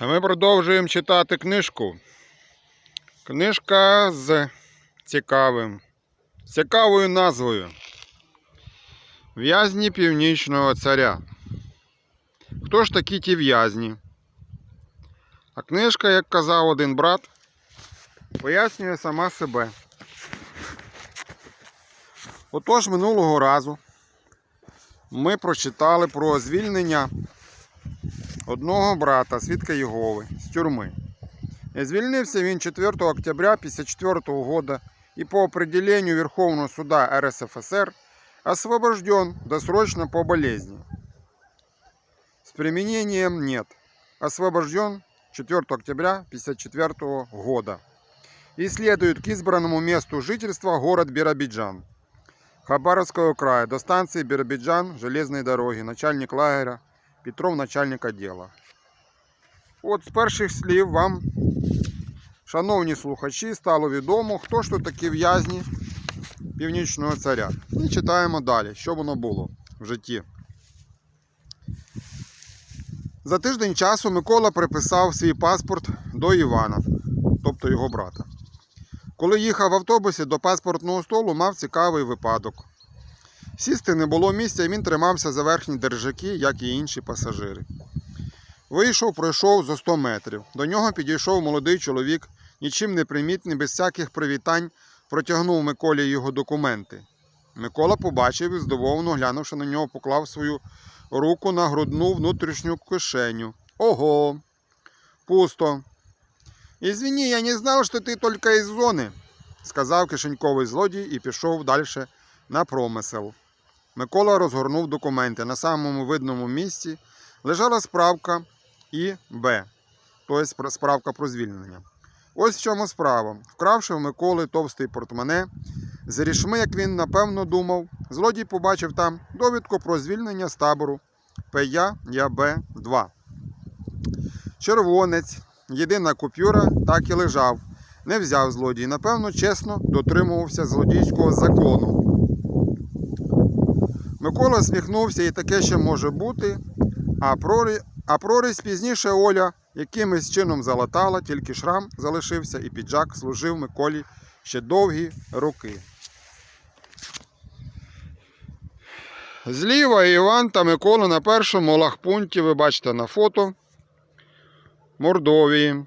Ми продовжуємо читати книжку. Книжка з цікавим, з цікавою назвою В'язні Північного царя. Хто ж такі ті в'язні? А книжка, як казав один брат, пояснює сама себе. Отож, минулого разу ми прочитали про звільнення одного брата, свідка Єгови, з тюрми. І Звільнився він 4 октября 1954 года и по определению Верховного суда РСФСР освобожден досрочно по болезни. С применением нет. Освобожден 4 октября 1954 года. И следует к избранному месту жительства город Биробиджан. Хабаровского края до станции Биробиджан железной дороги. Начальник лагеря Петров, начальник отдела. От з перших слів вам, шановні слухачі, стало відомо, хто ж тут такі в'язні північного царя. І читаємо далі, що воно було в житті. За тиждень часу Микола приписав свій паспорт до Івана, тобто його брата. Коли їхав в автобусі до паспортного столу, мав цікавий випадок. Сісти не було місця, і він тримався за верхні держаки, як і інші пасажири. Вийшов, пройшов за 100 метрів. До нього підійшов молодий чоловік, нічим не примітний, без всяких привітань, протягнув Миколі його документи. Микола побачив і, здивовано глянувши на нього, поклав свою руку на грудну внутрішню кишеню. Ого! Пусто. Извини, я не знав, що ти тільки із зони, сказав кишеньковий злодій і пішов далі на промисел. Микола розгорнув документи. На самому видному місці лежала справка ІБ, тобто справка про звільнення. Ось в чому справа. Вкравши в Миколи товстий портмоне, з рішми, як він напевно думав, злодій побачив там довідку про звільнення з табору ПЯ ЯБ-2. Червонець, єдина купюра, так і лежав. Не взяв злодій. Напевно, чесно дотримувався злодійського закону. Микола сміхнувся і таке ще може бути, а прорі... а прорізь пізніше Оля якимось чином залатала, тільки шрам залишився і піджак служив Миколі ще довгі роки. Зліва Іван та Микола на першому лагпункті, ви бачите на фото Мордовії.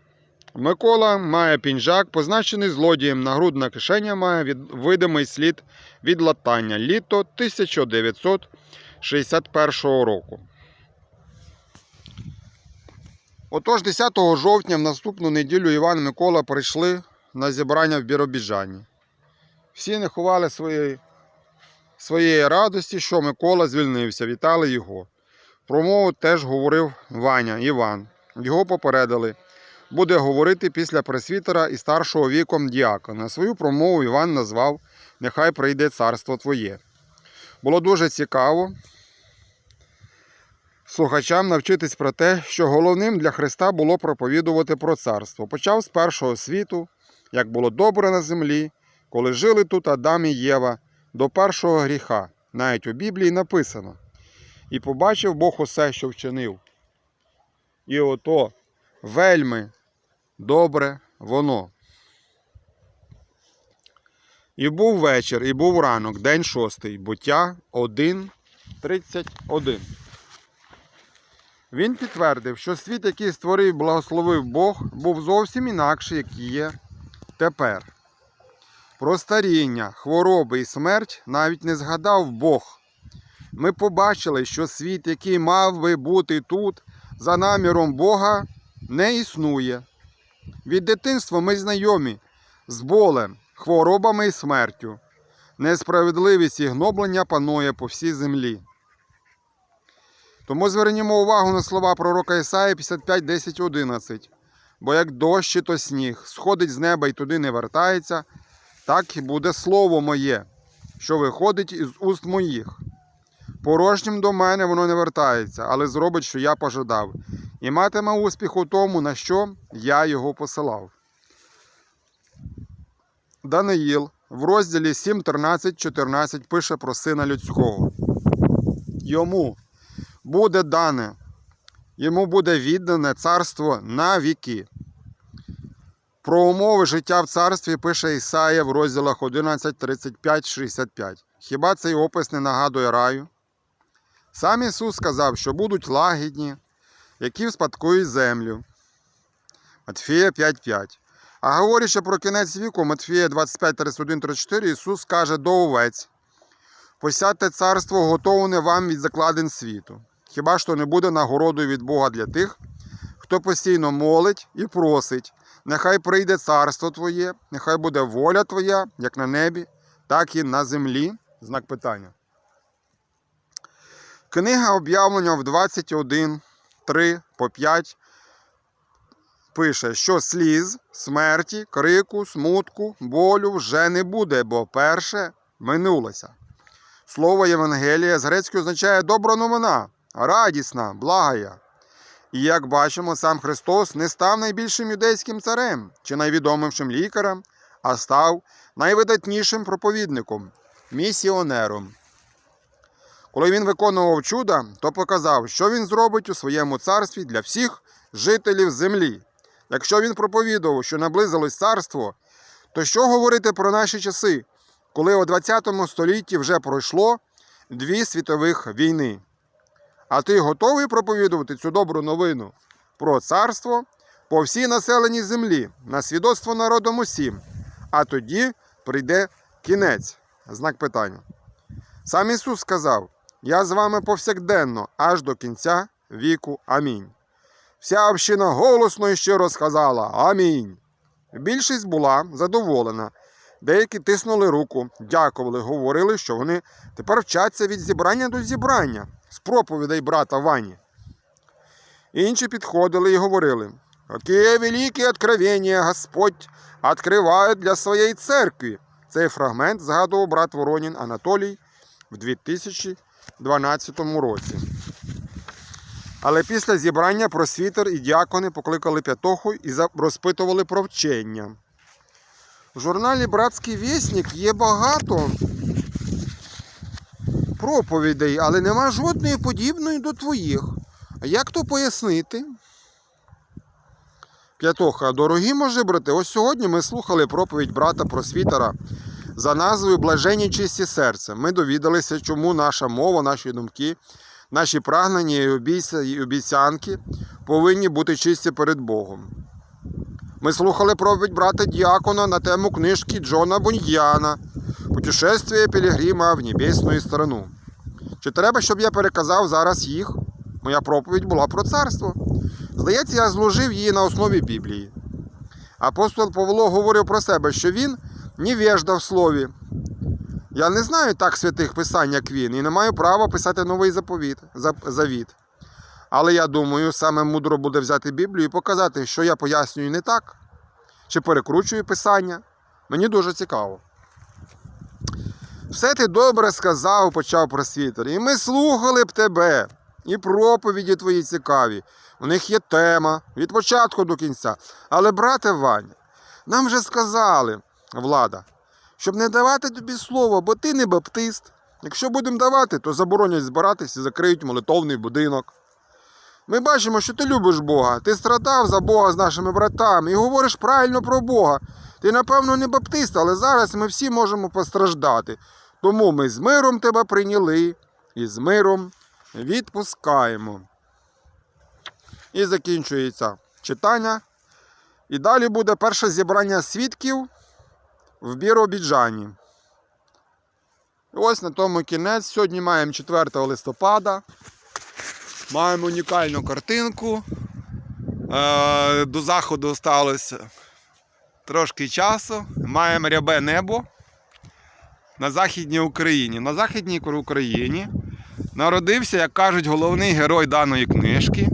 Микола має пінжак, позначений злодієм. Нагрудна кишеня має від... видимий слід від латання. Літо 1961 року. Отож, 10 жовтня в наступну неділю Іван і Микола прийшли на зібрання в Біробіджані. Всі не ховали своєї, своєї радості, що Микола звільнився, вітали його. Промову теж говорив Ваня Іван. Його попередили. Буде говорити після пресвітера і старшого віком діакона. Свою промову Іван назвав Нехай прийде царство твоє. Було дуже цікаво слухачам навчитись про те, що головним для Христа було проповідувати про царство. Почав з першого світу, як було добре на землі, коли жили тут Адам і Єва до першого гріха. Навіть у Біблії написано. І побачив Бог усе, що вчинив. І ото вельми добре воно. І був вечір, і був ранок, день шостий, буття 1.31. Він підтвердив, що світ, який створив благословив Бог, був зовсім інакший, який є тепер. Про старіння, хвороби і смерть навіть не згадав Бог. Ми побачили, що світ, який мав би бути тут, за наміром Бога, не існує. Від дитинства ми знайомі з болем, хворобами і смертю. Несправедливість і гноблення панує по всій землі. Тому звернімо увагу на слова пророка Ісаї 55, 10, 11. Бо як дощ чи то сніг сходить з неба і туди не вертається, так і буде слово моє, що виходить із уст моїх. Порожнім до мене воно не вертається, але зробить, що я пожадав, і матиме успіх у тому, на що я його посилав. Даниїл в розділі 7, 13, 14 пише про сина людського. Йому буде дане йому буде віддане царство на віки. Про умови життя в царстві пише Ісая в розділах 11, 35, 65. Хіба цей опис не нагадує раю? Сам Ісус сказав, що будуть лагідні, які вспадкують землю. Матфія 5.5. А говорячи про кінець віку, Матфія 25, 31, 34, Ісус каже до овець: Посядьте царство, готоване вам від закладин світу. Хіба то не буде нагородою від Бога для тих, хто постійно молить і просить, нехай прийде царство Твоє, нехай буде воля Твоя, як на небі, так і на землі. Знак питання. Книга об'явлення в 21, 3 по 5 пише, що сліз, смерті, крику, смутку, болю вже не буде, бо перше минулося. Слово Євангелія з грецької означає добра новина, радісна, благая. І як бачимо, сам Христос не став найбільшим юдейським царем чи найвідомішим лікарем, а став найвидатнішим проповідником, місіонером. Коли він виконував чуда, то показав, що він зробить у своєму царстві для всіх жителів землі. Якщо він проповідував, що наблизилось царство, то що говорити про наші часи, коли у 20 столітті вже пройшло дві світових війни? А ти готовий проповідувати цю добру новину про царство по всій населеній землі, на свідоцтво народом усім, а тоді прийде кінець. Знак питання. Сам Ісус сказав: Я з вами повсякденно, аж до кінця віку. Амінь. Вся община голосно і щиро сказала Амінь. Більшість була задоволена. Деякі тиснули руку, дякували, говорили, що вони тепер вчаться від зібрання до зібрання з проповідей брата Вані. Інші підходили і говорили: Які великі откровення Господь відкриває для своєї церкви. Цей фрагмент згадував брат Воронін Анатолій в 2012 році. Але після зібрання просвітер і діакони покликали п'ятоху і розпитували про вчення. В журналі Братський вісник є багато проповідей, але нема жодної подібної до твоїх. А як то пояснити? П'ятоха, дорогі може брати, ось сьогодні ми слухали проповідь брата просвітера за назвою Блажені чисті серця. Ми довідалися, чому наша мова, наші думки, наші прагнення і обіцянки повинні бути чисті перед Богом. Ми слухали проповідь брата Діакона на тему книжки Джона Буньяна Путешествие Пілігрима в небесну сторону. Чи треба, щоб я переказав зараз їх? Моя проповідь була про царство. Здається, я зложив її на основі Біблії. Апостол Павло говорив про себе, що він невежда в слові. Я не знаю так святих писань, як він, і не маю права писати новий заповіт, завіт. Але я думаю, саме мудро буде взяти Біблію і показати, що я пояснюю не так, чи перекручую писання. Мені дуже цікаво. Все ти добре сказав, почав просвітер, і ми слухали б тебе, і проповіді твої цікаві. У них є тема від початку до кінця. Але, брате Ваня, нам вже сказали, влада, щоб не давати тобі слово, бо ти не баптист. Якщо будемо давати, то заборонять збиратися і закриють молитовний будинок. Ми бачимо, що ти любиш Бога, ти страдав за Бога з нашими братами і говориш правильно про Бога. Ти, напевно, не баптист, але зараз ми всі можемо постраждати. Тому ми з миром тебе прийняли і з миром відпускаємо. І закінчується читання. І далі буде перше зібрання свідків в Біробіджані. Ось на тому кінець. Сьогодні маємо 4 листопада. Маємо унікальну картинку. Е, До заходу сталося трошки часу. Маємо рябе небо на Західній Україні. На Західній Україні народився, як кажуть, головний герой даної книжки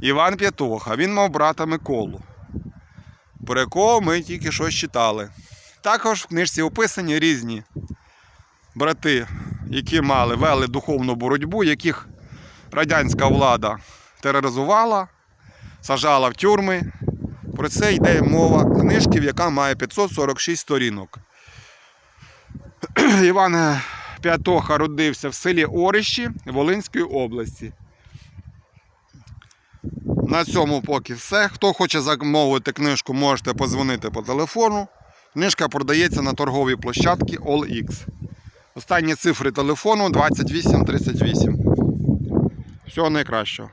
Іван П'ятоха. Він мав брата Миколу, про якого ми тільки що читали. Також в книжці описані різні брати, які мали вели духовну боротьбу, яких радянська влада тероризувала, сажала в тюрми. Про це йде мова книжки, яка має 546 сторінок. Іван П'ятоха родився в селі Орищі Волинської області. На цьому поки все. Хто хоче замовити книжку, можете подзвонити по телефону. Книжка продається на торговій площадці AllX. Останні цифри телефону 2838. Всього найкращого.